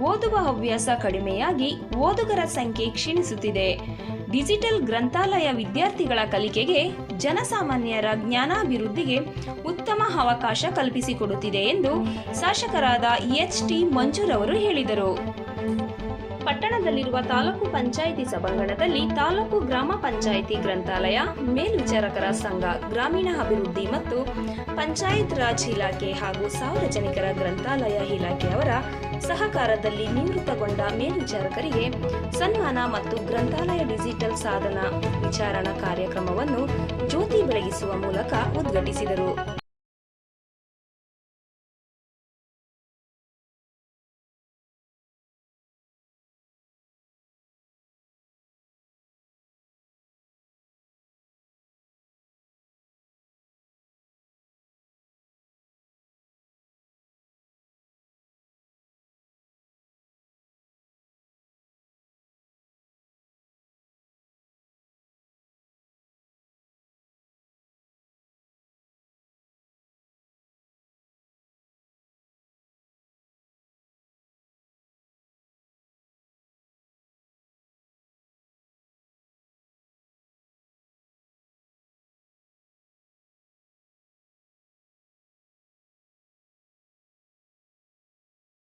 ಓದುವ ಹವ್ಯಾಸ ಕಡಿಮೆಯಾಗಿ ಓದುಗರ ಸಂಖ್ಯೆ ಕ್ಷೀಣಿಸುತ್ತಿದೆ. ಡಿಜಿಟಲ್ ಗ್ರಂಥಾಲಯ ವಿದ್ಯಾರ್ಥಿಗಳ ಕಲಿಕೆಗೆ ಜನಸಾಮಾನ್ಯರ ಜ್ಞಾನಾಭಿವೃದ್ಧಿಗೆ ಉತ್ತಮ ಅವಕಾಶ ಕಲ್ಪಿಸಿಕೊಡುತ್ತಿದೆ ಎಂದು ಶಾಸಕರಾದ ಎಚ್ ಟಿ ಮಂಜೂರವರು ಹೇಳಿದರು. ಪಟ್ಟಣದಲ್ಲಿರುವ ತಾಲೂಕು ಪಂಚಾಯಿತಿ ಸಭಾಂಗಣದಲ್ಲಿ ತಾಲೂಕು ಗ್ರಾಮ ಪಂಚಾಯಿತಿ ಗ್ರಂಥಾಲಯ, ಮೇಲ್ವಿಚಾರಕರ ಸಂಘ, ಗ್ರಾಮೀಣ ಅಭಿವೃದ್ಧಿ ಮತ್ತು ಪಂಚಾಯತ್ ರಾಜ್ ಇಲಾಖೆ ಹಾಗೂ ಸಾರ್ವಜನಿಕರ ಗ್ರಂಥಾಲಯ ಇಲಾಖೆಯವರ ಸಹಕಾರದಲ್ಲಿ ನಿವೃತ್ತಗೊಂಡ ಮೇಲ್ವಿಚಾರಕರಿಗೆ ಸನ್ಮಾನ ಮತ್ತು ಗ್ರಂಥಾಲಯ ಡಿಜಿಟಲ್ ಸಾಧನ ವಿಚಾರಣಾ ಕಾರ್ಯಕ್ರಮವನ್ನು ಜ್ಯೋತಿ ಬೆಳಗಿಸುವ ಮೂಲಕ ಉದ್ಘಾಟಿಸಿದರು.